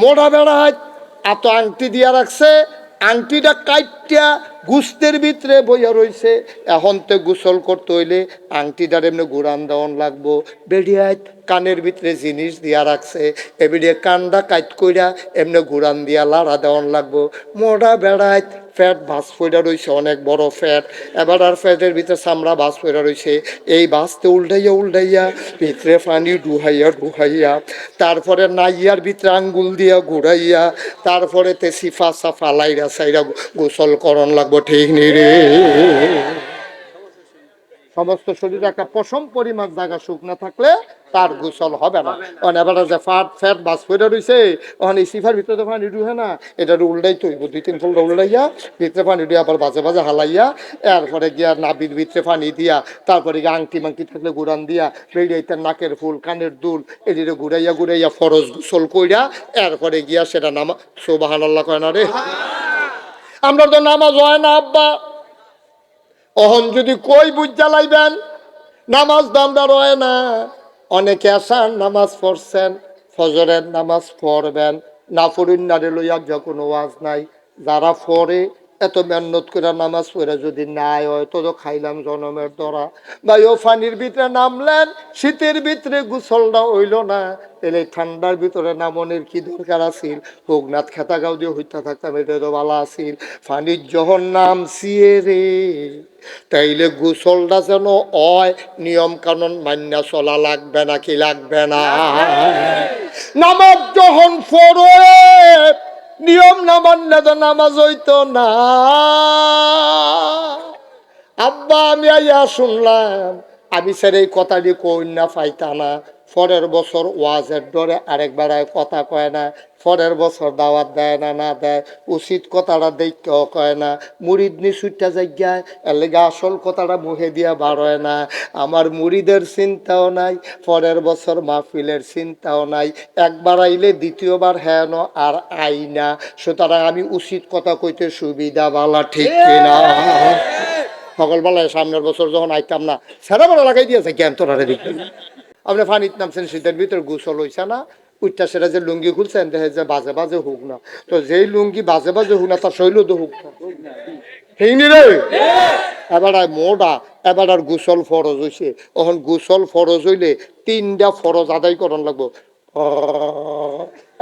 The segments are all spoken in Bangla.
মোড়া বেড়ায়, এত আংটি দিয়া রাখছে, আংটিটা কাইটিয়া গুস্তের ভিতরে বইয়া রয়েছে এখন তো গোসল করতে হইলে আংটিটার এমনি ঘুরান দেওয়ান লাগবো। বেডিয়ায় কানের ভিতরে জিনিস দিয়া রাখছে এবিডিয়ে কান্দা কাইট কইরা এমনি ঘুরান দিয়া লাড়া দেওয়ান লাগবো। মোড়া বেড়ায় ফ্যাট বাস ফইরা রয়েছে অনেক বড় ফ্যাট। এবার আর ফ্যাটের ভিতরে চামড়া বাস ফইরা রয়েছে এই বাসতে উল্টাইয়া উল্টাইয়া, ভিতরে পানি ডুহাইয়া ডুহাইয়া। তারপরে নাইয়ার ভিতরে আঙ্গুল দিয়া ঘুরাইয়া, তারপরে তে সিফা সাফা লাইরা সাইরা গোসল করন লাগবো, ঠিক নি রে? সমস্ত শরীরে একটা পশম পরিমাণ জায়গা শুকনা থাকলে তার গোসল হবে না। অন এবার যে ফাট ফ্যাট বাস ফেরা রইছে ওখানে এই সিফার ভিতরে তো পানি ডুহে না এটা উল্টাই তৈব দুই তিন ফুলটা উল্টাইয়া ভিতরে পানি দিয়ে আবার বাজে বাজে হালাইয়া এরপরে গিয়া নাবির ভিতরে পানি দিয়া তারপরে গিয়ে আংটি মাংটি থাকলে গুড়ান দিয়া বেরিয়ে নাকের ফুল কানের দুল এদিকে ঘুরাইয়া ঘুরাইয়া ফরজ গোসল কইরা এরপরে গিয়া সেটা নামা সোবাহান আল্লাহ কয় না রে? আমরা তো নামাজ হয় না আব্বা। অহন যদি কই বুঝ জ্বালাইবেন নামাজ দামদার হয় না। অনেকে আসান নামাজ পড়ছেন, ফজরের নামাজ পড়বেন। না ফরিন্নারে নারে লইয়া যখন ওয়াজ নাই। যারা পড়ে এত মেহনত করে নামাজ পড়ে যদি নাই হয় তো খাইলাম জনমের দরা। বা ও ফানির ভিতরে নামলেন শীতের ভিতরে গুসলটা হইল না। এলে ঠান্ডার ভিতরে নামনের কি দরকার আছিল? হোকনাথ খেতা গাও দিয়ে হইতা থাকতাম এটা তো ভালো আছিল। ফানির যখন নাম সিয়ে রে তাইলে গোসলটা যেন অয় নিয়ম কানুন মান্য চলা লাগবে না কি লাগবে না। নামাজ যখন পড়ে নিয়ম না মানলে তো নামাজ হইতো না। আব্বা, আমি আইয়া শুনলাম, আমি স্যার এই কথাটি কই না পাইতা না। পরের বছর ওয়াজের ডরে আরেকবার আর কথা কয় না পরের বছর দাওয়াত দেয় না না দেয় উচিত কথাটা দেখতেও কয় না মুড়িদ নি সুইটা জায়গায় এর লেগে আসল কথাটা মুখে দিয়া বাড়য় না আমার মুড়িদের চিন্তাও নাই পরের বছর মাহফিলের চিন্তাও নাই একবার আইলে দ্বিতীয়বার হ্যাঁ আর আই না সুতরাং আমি উচিত কথা কইতে সুবিধা বালা ঠিক কিনা। সকালবেলায় সামনের বছর যখন আইতাম না সেরা বড় লাগাই দিয়েছে জ্ঞান দেখি আপনি ফানিত নামছেন শীতের ভিতরে গোসল হইছে না। উঠতে সেটা যে লুঙ্গি খুলছেন দেখে যে বাজে বাজে হোক না। তো যেই লুঙ্গি বাজে বাজে হোক না, তার শৈল তো হোক না। ঠিক রে? এবার মোটা এবার আর গোসল ফরজ হইছে। এখন গোসল ফরজ হইলে তিনটা ফরজ আদায় করন লাগবো।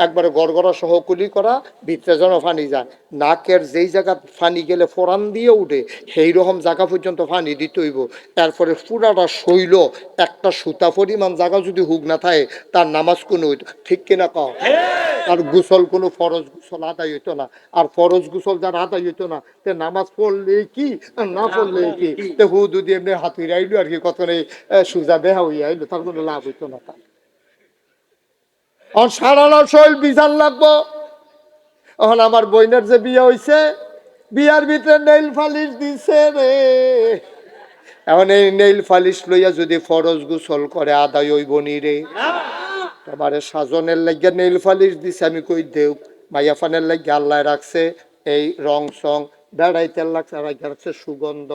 একবারে গড়গড়া সহ কুলি করা ভিতরে যেন ফানি যায়। নাকের যেই জায়গা ফানি গেলে ফোরান দিয়ে উঠে সেই রকম জায়গা পর্যন্ত ফানি দিতে হইব। তারপরে পুরাটা শৈল একটা সুতা পরিমাণ জায়গা যদি হুক না থাকে তার নামাজ কোনো হইতো ঠিক কিনা কও? আর গোসল কোনো ফরজ গোসল আদায় হইতো না। আর ফরজ গোসল যার আদায় হইতো না তে নামাজ পড়লে কি আর না পড়লে কি? তে হু যদি এমনি হাতুই আইলো আর কি কত নেই সুজা বেহা হইয়া আইলো তার কোনো লাভ হইতো না তার। সারানো শৈল বিজান লাগবো। এখন আমার বইনের যে বিয়ে হইছে, বিয়ার ভিতরে নেইল ফালিশ দিছে রে। এখন এই নেইল ফালিশ লইয়া যদি ফরজ গোসল করে, আদায় হইব নি রে। তোমার সাজনের লাগিয়া নেইল ফালিশ দিছে, আমি কই দেও? মাইয়া ফানের লাগিয়া আল্লাহ রাখছে, এই রং সং বেড়াইতে লাগছে সুগন্ধ,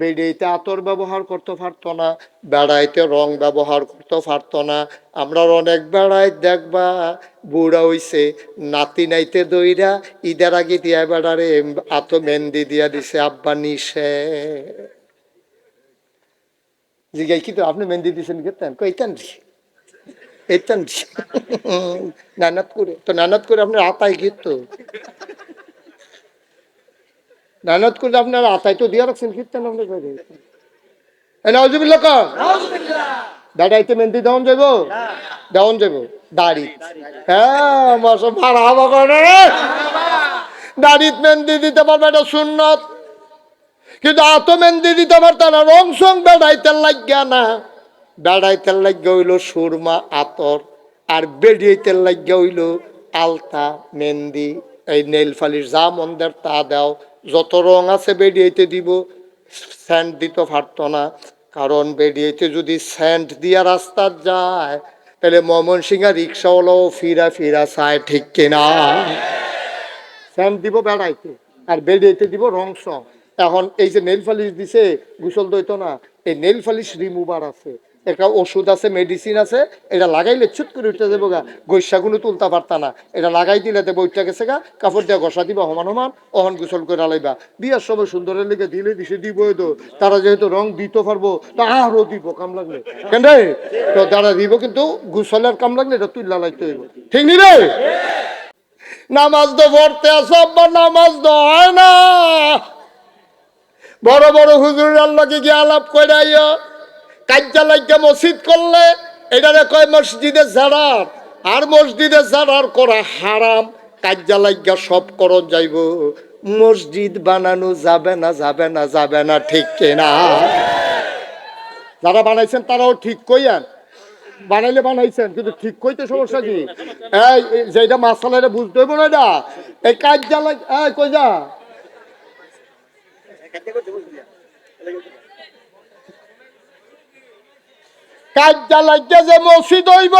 বেড়াইতে আতর ব্যবহার করতে পারতো না, বেড়াইতে রং ব্যবহার করতে পারতো না। আমরা অনেক বেড়াই দেখবা, বুড়া হইছে, নাতি নাইতে দইরা ঈদের আগে দিয়া বেড়ারে আত মেহেন্দি দিয়া দিছে, আব্বা নিশে জিগাই, কি তো, আপনি মেহেন্দি দিছেন কেতেন কইতেন এইতেন নানাত করে, তো নানাত করে আপনার আতায় গীত তো? নানাত করে আপনার আতায় তো দিয়া রাখছেন কীর্তন আপনার করে নাউজুবিল্লা কর। দাঁড়াইতে মেহেন্দি দেওয়ান যাইব? দেওয়ান যাইব? দাড়ি হ্যাঁ মাসে ভাড়া হবা করে। দাড়িত মেহেন্দি দিতে পারবে এটা সুন্নত। কিন্তু এত মেহেন্দি দিতে পারত না রং সং বেড়াইতে লাগিয়া না। বেড়াইতে লাগিয়া হইল সুরমা আতর আর বেড়িয়েতে লাগিয়া হইল আলতা মেহেন্দি এই নেল ফালিশ যা মন্দের তা দাও। যত রং আছে বেরিয়েতে দিব, স্যান্ড দিতে পারত না। কারণ বেরিয়েতে যদি স্যান্ড দিয়া রাস্তা যায়, তাহলে মমন সিংহা রিক্সাওয়ালাও ফিরা ফিরা চায়, ঠিক কিনা স্যান্ড দিব বেড়াইতে, আর বেরিয়েতে দিব রং সং এখন এই যে নেল ফালিশ দিছে, গোসল দইতো না, এই নেল ফালিশ রিমুভার আছে। একটা ওষুধ আছে মেডিসিন আছে, এটা লাগাইলে ছুট করে উঠতে দেবো গা। গৈসাগুলো তুলতে পারতা না। এটা লাগাই দিলে দেবো উঠতে গেছে গা। কাপড় দিয়ে ঘষা দিবা, সমান সমান অহন গোসল করে লাইবা। বিয়ার সময় সুন্দরের লিগে দিলে দিছে, দিব তো। তারা যেহেতু রং দিতে পারব, তা আরও দিব কাম লাগলে। কেন রে? তো তারা দিব কিন্তু গোসলের কাম লাগলে এটা তুই লাগাইতে হইব। ঠিক নি রে? নামাজ তো পড়তে আসো আব্বা, নামাজ তো হয় না। বড় বড় হুজুর আল্লাহকে গিয়ে আলাপ করে আইও। লাগিয়া মসজিদ করলে এটারে কয় মসজিদে জারার আর মসজিদে জারার করা হারাম লাগিয়া সব করণ যাইব। মসজিদ বানানো যাবে না যাবে না যাবে না, ঠিক কিনা? যারা বানাইছেন তারাও ঠিক কইয়ান। বানাইলে বানাইছেন, কিন্তু ঠিক কইতে সমস্যা কি? এই যেটা মাসালারে বুঝতে হইব না এটা? এই কাজ এই কই যা? কাজ জ্বালাইতে যে মসজিদ হইব,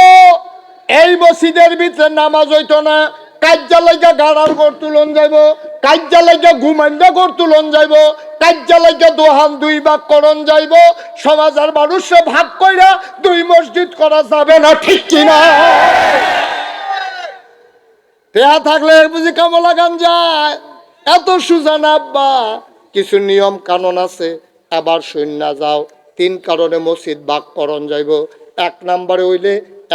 এই মসজিদের ভিতরে নামাজ হইতো না। কাজ জ্বালাইতে গাড়ার ঘর তুলন যাইব কাজ জ্বালাইতে ঘুমাইন্দা ঘর তুলন যাইব কাজ জ্বালাইতে দোহান দুই ভাগ করণ যাইব। সমাজের মানুষে ভাগ কইরা দুই মসজিদ করা যাবে না, ঠিক কিনা পেয়া থাকলে বুঝি কামলা গান যায়। এত সুজান আব্বা, কিছু নিয়ম কানুন আছে, আবার শূন্য যাও। তিন কারণে মসজিদ বাক করণ যাইব। এক নম্বরে হইলে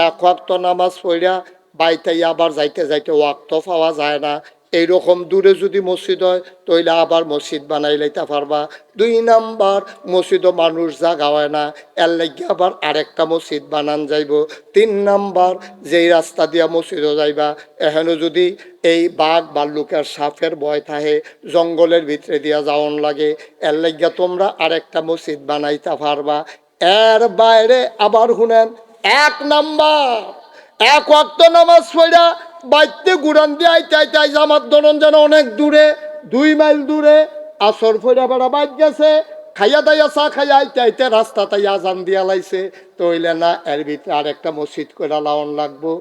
এক ওয়াক্ত নামাজ পড়িয়া বাইতে আবার যাইতে যাইতে ওয়াক্ত পাওয়া যায় না। এইরকম দূরে যদি মসজিদ হয়, তইলে আবার মসজিদ বানাই লাইতে পারবা। দুই নাম্বার, মসজিদও মানুষ জাগা হয় না, এর লাগে আবার আরেকটা মসজিদ বানান যাইব। তিন নাম্বার, যেই রাস্তা দিয়া মসজিদও যাইবা এখানে যদি এই বাঘ বাল্লুকের সাপের ভয় থাকে, জঙ্গলের ভিতরে দিয়া যাওন লাগে, এর লাগিয়া তোমরা আরেকটা মসজিদ বানাইতে পারবা। এর বাইরে আবার শুনেন, এক নাম্বার। এক ওয়াক্ত নামাজ পড়া, বাইতে গুড়ান দিয়ে আইতে আইতে আইতে আমার যেন অনেক দূরে, দুই মাইল দূরে, আসর ফইরা বেড়া বাইক গেছে, খাইয়া দাইয়া চা খাইয়া আইতে রাস্তা তাই আজান দিয়া লাইছে। তো হইলে না, এর ভিতরে আর একটা মসজিদ করে লাউন লাগবো।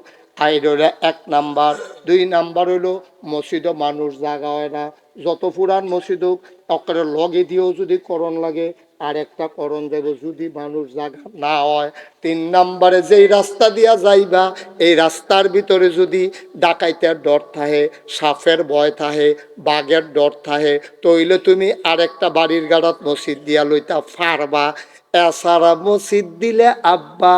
আইডরে এক নাম্বার, দুই নাম্বার হইল, মসজিদও মানুষ জাগা হয় না। যত পুরান মসজিদ হোক, অকারে লগে দিয়েও যদি করণ লাগে আর একটা করণ দেব, যদি মানুষ জাগা না হয়, তিন নাম্বারে যেই রাস্তা দিয়া যাইবা, এই রাস্তার ভিতরে যদি ডাকাইতের ডর থাহে সাফের ভয় থাহে বাঘের ডর থাহে তইলে তুমি আরেকটা বাড়ির গাড়াত মসজিদ দিয়া লইতা ফারবা এছাড়া মসজিদ দিলে আব্বা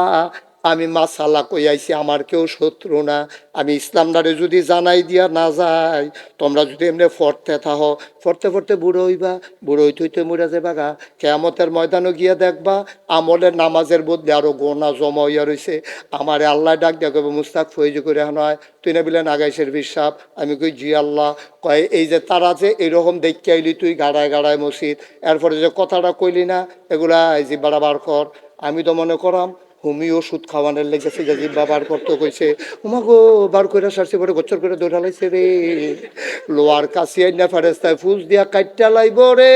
আমি মাসালা কই আইছি আমার কেউ শত্রু না। আমি ইসলামদারে যদি জানাই দিয়া না যাই তোমরা যদি এমনি ফরতে থাহো, ফরতে ফরতে বুড়ো হইবা, বুড়ো হইতে হইতে মরে যাবা গা। কেমতের ময়দানও গিয়া দেখবা, আমলের নামাজের বদলে আরও গোনা জমা হইয়া রইছে। আমারে আল্লাহ ডাক দিয়া কবে মুস্তাক, ফৈজ করে নয় তুই না বিলেন আগাইশের বিশ্বাস? আমি কই, জি আল্লাহ। কয়, এই যে তারা যে এইরকম দেখতে আইলি তুই গাড়ায় গাড়ায় মসজিদ, এরপরে যে কথাটা কইলি না, এগুলা এই যে বাড়াবার কর। আমি তো মনে করাম হুমি ওষুধ খাওয়ানোর লেগেছে যে জিব্বা বার করতে কইছে উমা গো বার করে সারছে পরে গোচর করে দৌড়ালাইছে রে। লোয়ার কাশি আইনা ফেরেস্তায় ফুস দিয়া কাইটা লাইব রে।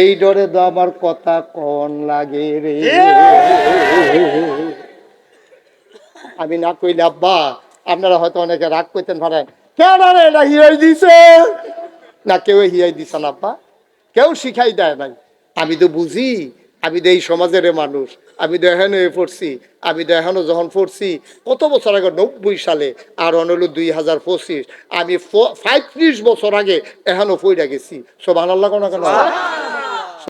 এই ডরে তো আমার কথা কন লাগে রে। আমি না কইলে, আব্বা, আপনারা হয়তো অনেকে রাগ করতেন পারেন কেন রে এটা হিয়াই দিছে? না, কেউ হিয়াই দিছে না, আব্বা। কেউ শিখাই দেয় নাই। আমি তো বুঝি আমি তো এই সমাজের মানুষ, আমি তো এখানে পড়ছি, আমি তো এখনও যখন পড়ছি, কত বছর আগে, নব্বই সালে আর হলো দুই হাজার পঁচিশ, আমি পঁয়ত্রিশ বছর আগে এখনও পইরা গেছি। সব আনাল্লা কোনো কেন